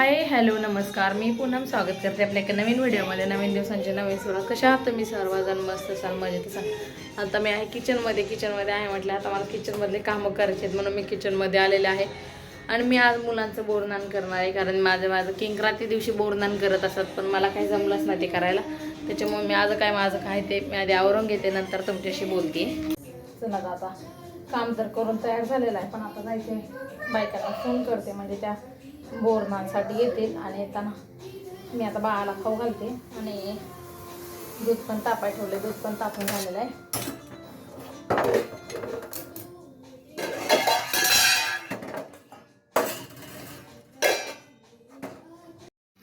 Hi hello नमस्कार. मी पूनम स्वागत करते आपल्या एका नवीन व्हिडिओमध्ये. नवीन दिवसांची नवीन सुरुवात. कशा आहात तुम्ही सर्वजण मस्त असाल मजेत असाल. आता मी आहे किचनमध्ये किचनमध्ये आहे म्हटलं आता मला किचनमधले कामं करायचे आहेत म्हणून मी किचनमध्ये आलेले आहे. आणि मी आज मुलांचं बोरनान करणार आहे कारण माझं माझं किंक्रांती दिवशी बोरनान करत असत पण मला काही जमलंच नाही ते करायला. त्याच्यामुळे मी आज काय माझं काय ते मी आधी आवरून घेते नंतर तुमच्याशी बोलते. चला आता काम तर करून तयार झालेलं आहे पण आता जायचे बायकांना फोन करते म्हणजे त्या बोरणांसाठी येतील आणि येताना मी आता बाळाला खाऊ घालते आणि दूध पण तापाय ठेवले दूध पण तापून झालेलं आहे.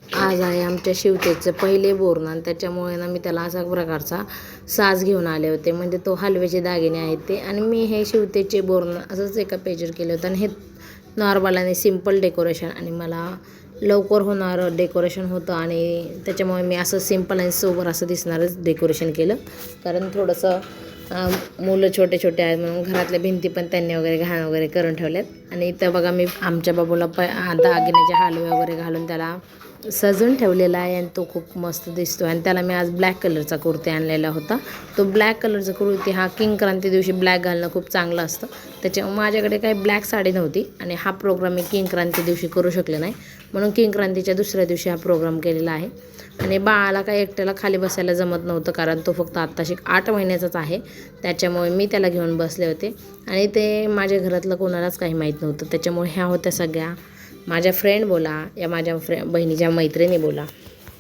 आज आहे आमच्या शिवतेचं पहिले बोरनान त्याच्यामुळे ना मी त्याला अशा प्रकारचा साज घेऊन आले होते. म्हणजे तो हलव्याचे दागिने आहेत ते. आणि मी हे शिवतेचे बोरनान असंच एका पेजवर केले होतं आणि हे नॉर्मल आणि सिंपल डेकोरेशन आणि मला लवकर होणारं डेकोरेशन होतं आणि त्याच्यामुळे मी असं सिंपल आणि सोबर असं दिसणारच डेकोरेशन केलं. कारण थोडंसं मुलं छोटे छोटे आहेत म्हणून घरातल्या भिंती पण त्यांनी वगैरे घाण वगैरे करून ठेवल्यात. आणि इथं बघा मी आमच्या बाबूला प दागिन्याचे हालवे वगैरे घालून त्याला सजून ठेवलेला आहे आणि तो खूप मस्त दिसतो आणि त्याला मी आज ब्लॅक कलरचा कुर्ती आणलेला होता. तो ब्लॅक कलरचा कुर्ती हा किंग क्रांती दिवशी ब्लॅक घालणं खूप चांगलं असतं. त्याच्या माझ्याकडे काही ब्लॅक साडी नव्हती आणि हा प्रोग्राम मी किंग क्रांती दिवशी करू शकले नाही. म्हणून किंग क्रांतीच्या दुसऱ्या दिवशी हा प्रोग्राम केलेला आहे. आणि बाळाला काही एकट्याला खाली बसायला जमत नव्हतं कारण तो फक्त आत्ताशी आठ महिन्याचाच आहे. त्याच्यामुळे मी त्याला घेऊन बसले होते. आणि ते माझ्या घरातलं कोणालाच काही माहीत नव्हतं. त्याच्यामुळे ह्या होत्या सगळ्या. माझ्या फ्रेंड बोला या माझ्या फ्रे बहिणीच्या मैत्रिणी बोला.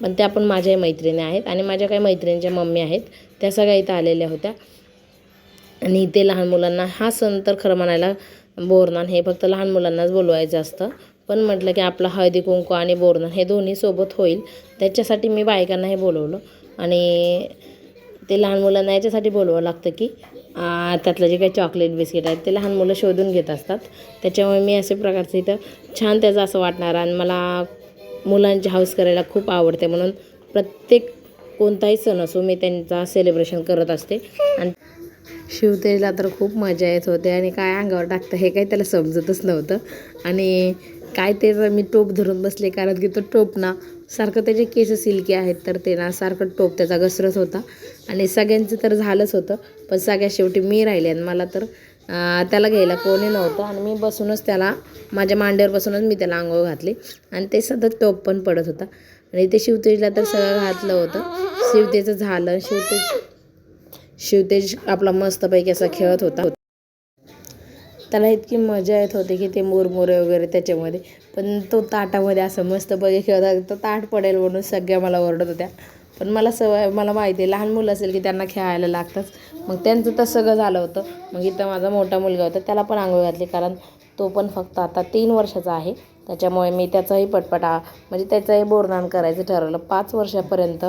पण त्या पण माझ्या मैत्रिणी आहेत आणि माझ्या काही मैत्रिणीच्या मम्मी आहेत. त्या सगळ्या इथं आलेल्या होत्या. आणि इथे लहान मुलांना हा सण तर खरं म्हणायला बोरनान हे फक्त लहान मुलांनाच बोलवायचं असतं. पण म्हटलं की आपला हळदी कुंकू आणि बोरनान हे दोन्ही सोबत होईल. त्याच्यासाठी मी बायकांना हे बोलवलं. आणि ते लहान मुलांना याच्यासाठी बोलवावं लागतं की त्यातलं जे काही चॉकलेट बिस्किट आहेत ते लहान मुलं शोधून घेत असतात. त्याच्यामुळे मी असे प्रकारचं इथं छान त्याचं असं वाटणार आणि मला मुलांची हाऊस करायला खूप आवडते म्हणून प्रत्येक कोणताही सण असो मी त्यांचा सेलिब्रेशन करत असते. आणि शिवतेजला तर खूप मजा येत होते आणि काय अंगावर टाकतं हे काही त्याला समजतच नव्हतं. आणि काय ते जर मी टोप धरून बसले कारण की तो टोप ना सारखं त्याचे केस सिल्की आहेत तर ते ना सारखं टोप त्याचा घसरत होता. आणि सगळ्यांचं तर झालंच होतं पण सगळ्या शेवटी मी राहिले आणि मला तर त्याला घ्यायला कोणी नव्हतं आणि मी बसूनच त्याला माझ्या मांडीवर बसूनच मी त्याला आंघोळ घातली आणि ते सतत टोप पण पडत होता. आणि ते शिवतेजला तर सगळं घातलं होतं. शिवतेचं झालं शिवतेज शिवतेज आपला मस्तपैकी असा खेळत होता. त्याला इतकी मजा येत होती की ते मुरमुरे वगैरे त्याच्यामध्ये पण तो ताटामध्ये असं मस्तपैकी खेळत होता. तो ताट पडेल म्हणून सगळ्या मला ओरडत होत्या. पण मला सवय मला माहिती आहे लहान मुलं असेल की त्यांना खेळायला लागतंच. मग त्यांचं तर सगळं झालं होतं. मग इथं माझा मोठा मुलगा होता त्याला पण आंघोळ घातली कारण तो पण फक्त आता तीन वर्षाचा आहे. त्याच्यामुळे मी त्याचाही पटपटा म्हणजे त्याचंही बोरनान करायचं ठरवलं. पाच वर्षापर्यंत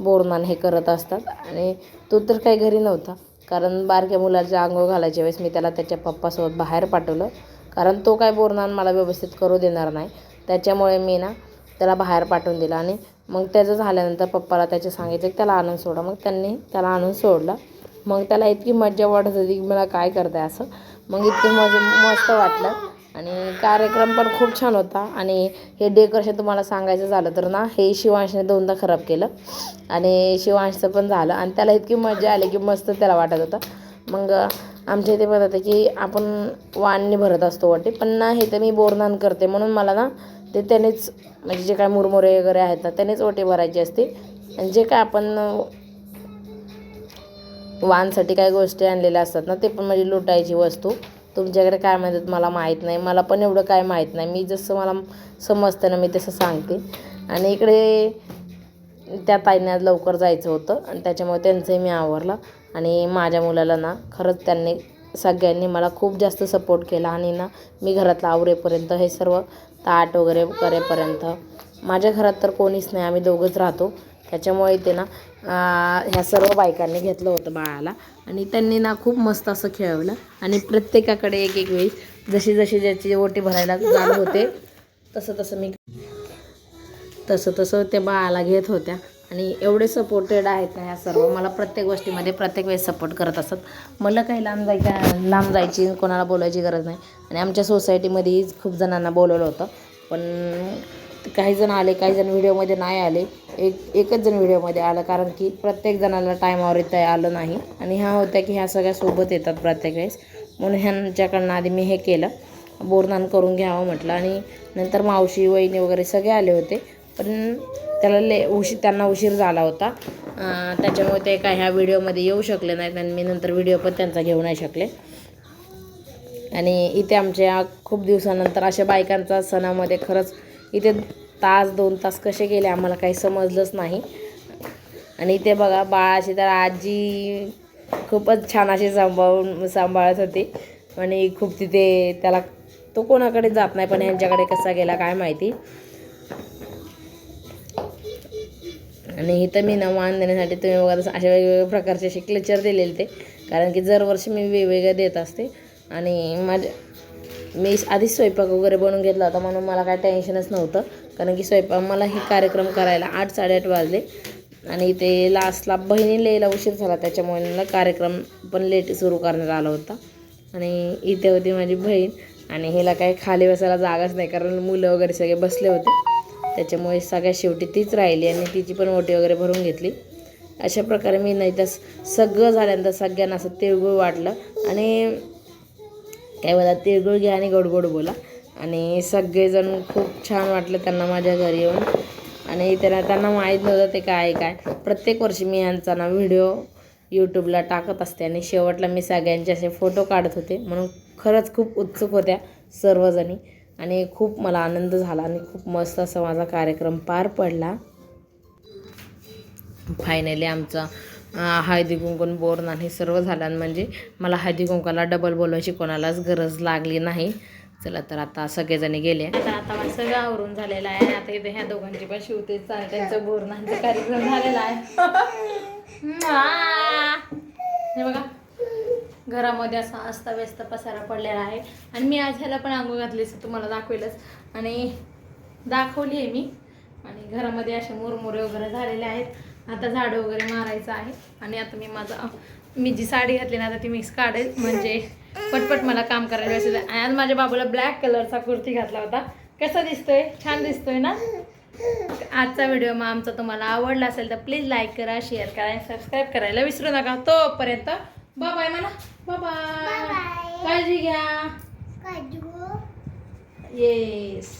बोरनान हे करत असतात. आणि तो तर काही घरी नव्हता. कारण बारक्या मुलाच्या आंघोळ घालायच्या वेळेस मी त्याला त्याच्या पप्पासोबत बाहेर पाठवलं. कारण तो काय बोरनान मला व्यवस्थित करू देणार नाही. त्याच्यामुळे मी ना त्याला बाहेर पाठवून दिलं. आणि मग त्याचं झाल्यानंतर पप्पाला त्याचे सांगितलं की त्याला आणून सोडा. मग त्यांनी त्याला आणून सोडलं. मग त्याला इतकी मज्जा वाटत होती की मला काय करताय असं? मग इतकं मज मस्त वाटलं. आणि कार्यक्रम पण खूप छान होता. आणि हे डेकोरेशन तुम्हाला सांगायचं झालं तर ना हे शिवांशने दोनदा खराब केलं. आणि शिवांशचं पण झालं. आणि त्याला इतकी मजा आली की मस्त त्याला वाटत होतं. मग आमच्या इथे म्हणत होते की आपण वाणणी भरत असतो वाटे पण ना हे तर मी बोरनान करते. म्हणून मला ना ते त्यानेच म्हणजे जे काय मुरमुरे वगैरे आहेत ना त्यानेच ओटे भरायचे असते. आणि जे काय आपण वानसाठी काही गोष्टी आणलेल्या असतात ना ते पण म्हणजे लुटायची वस्तू. तुमच्याकडे काय म्हणतात मला माहीत नाही. मला पण एवढं काय माहीत नाही. मी जसं मला समजतं ना मी तसं सांगते. आणि इकडे त्या ताईंना लवकर जायचं होतं आणि त्याच्यामुळे त्यांचंही मी आवरलं. आणि माझ्या मुलाला ना खरंच त्यांनी सगळ्यांनी मला खूप जास्त सपोर्ट केला आणि ना मी घरातलं आवरेपर्यंत हे सर्व ताट वगैरे करेपर्यंत. माझ्या घरात तर कोणीच नाही आम्ही दोघंच राहतो. त्याच्यामुळे ते ना ह्या सर्व बायकांनी घेतलं होतं बाळाला. आणि त्यांनी ना खूप मस्त असं खेळवलं. आणि प्रत्येकाकडे एक एक वेळी जशी जशी ज्याची ओटी भरायला चालू होते तसं तसं मी तसं तसं त्या बाळाला घेत होत्या. आणि एवढे सपोर्टेड आहेत ना ह्या सर्व. मला प्रत्येक गोष्टीमध्ये प्रत्येक वेळेस सपोर्ट करत असतात मला काही लांब जायच्या लांब जायची कोणाला बोलायची गरज नाही. आणि आमच्या सोसायटीमध्येही खूप जणांना बोलवलं होतं. पण काही जण आले काही जण व्हिडिओमध्ये नाही आले. एक एकच जण व्हिडिओमध्ये आलं कारण की प्रत्येक जणाला टायमावर येता आलं नाही. आणि ह्या होत्या की ह्या सगळ्या सोबत येतात प्रत्येक वेळेस. म्हणून ह्यांच्याकडनं आधी मी हे केलं. बोरदान करून घ्यावं म्हटलं. आणि नंतर मावशी वहिनी वगैरे सगळे आले होते. पण त्याला ले उशीर त्यांना उशीर झाला होता. त्याच्यामुळे ते काय ह्या व्हिडिओमध्ये येऊ शकले नाहीत आणि मी नंतर व्हिडिओ पण त्यांचा घेऊ नाही शकले. आणि इथे आमच्या खूप दिवसानंतर अशा बायकांचा सणामध्ये खरंच इथे तास दोन तास कसे गेले आम्हाला काही समजलंच नाही. आणि इथे बघा बाळाची तर आजी खूपच छान अशी सांभाळून सांभाळत होती. आणि खूप तिथे त्याला तो कोणाकडे जात नाही पण ह्यांच्याकडे कसा गेला काय माहिती. आणि इथं मी ना मान देण्यासाठी तुम्ही बघा तसं अशा वेगवेगळ्या प्रकारचे असे क्लेचर दिलेले ते. कारण की दरवर्षी मी वेगवेगळे देत असते. आणि माझ्या मी आधीच स्वयंपाक वगैरे बनवून घेतला होता म्हणून मला काय टेन्शनच नव्हतं. कारण की स्वयंपाक मला हे कार्यक्रम करायला आठ साडेआठ वाजले. आणि ते लास्टला बहिणी लिहायला उशीर झाला. त्याच्यामुळे मला कार्यक्रम पण लेट सुरू करण्यात आला होता. आणि इथे होती माझी बहीण. आणि हिला काही खाली बसायला जागाच नाही. कारण मुलं वगैरे सगळे बसले होते. त्याच्यामुळे सगळ्या शेवटी तीच राहिली आणि तिची पण ओटी वगैरे भरून घेतली. अशा प्रकारे मी नाही तर सगळं झाल्यानंतर सगळ्यांना असं तिळगुळ वाटलं. आणि काय बोला तिळगुळ घ्या आणि गोडगोड गोड बोला. आणि सगळेजण खूप छान वाटलं त्यांना माझ्या घरी येऊन. आणि त्यांना त्यांना माहीत नव्हतं ते काय काय. प्रत्येक वर्षी मी यांचा ना व्हिडिओ यूट्यूबला टाकत असते आणि शेवटला मी सगळ्यांचे असे फोटो काढत होते. म्हणून खरंच खूप उत्सुक होत्या सर्वजणी. आणि खूप मला आनंद झाला आणि खूप मस्त असा माझा कार्यक्रम पार पडला. फायनली आमचा हळदी कुंकून बोरनान हे सर्व झालं आणि म्हणजे मला हळदी कुंकाला डबल बोलवायची कोणालाच गरज लागली नाही. चला तर आता सगळेजणी गेले. तर आता मला सगळं आवरून झालेलं आहे. आता इथे ह्या दोघांची पण शिवते त्यांचं बोरनांचा कार्यक्रम झालेला आहे. हे बघा. घरामध्ये असा अस्ताव्यस्त पसारा पडलेला आहे. आणि मी आज ह्याला पण आंघोळ घातली असं तुम्हाला दाखवेलच. आणि दाखवली आहे मी. आणि घरामध्ये असे मुरमुरे वगैरे झालेले आहेत. आता झाडं वगैरे मारायचं आहे. आणि आता मी माझा मी जी साडी घातली ना आता ती मिक्स काढेल. म्हणजे पटपट मला काम करायला असेल आणि आज माझ्या बाबूला ब्लॅक कलरचा कुर्ती घातला होता. कसा दिसतोय? छान दिसतोय ना? आजचा व्हिडिओ मग आमचा तुम्हाला आवडला असेल तर प्लीज लाईक करा शेअर करा आणि सबस्क्राईब करायला विसरू नका. तोपर्यंत बाय म्हणा बाय काळजी घ्या येस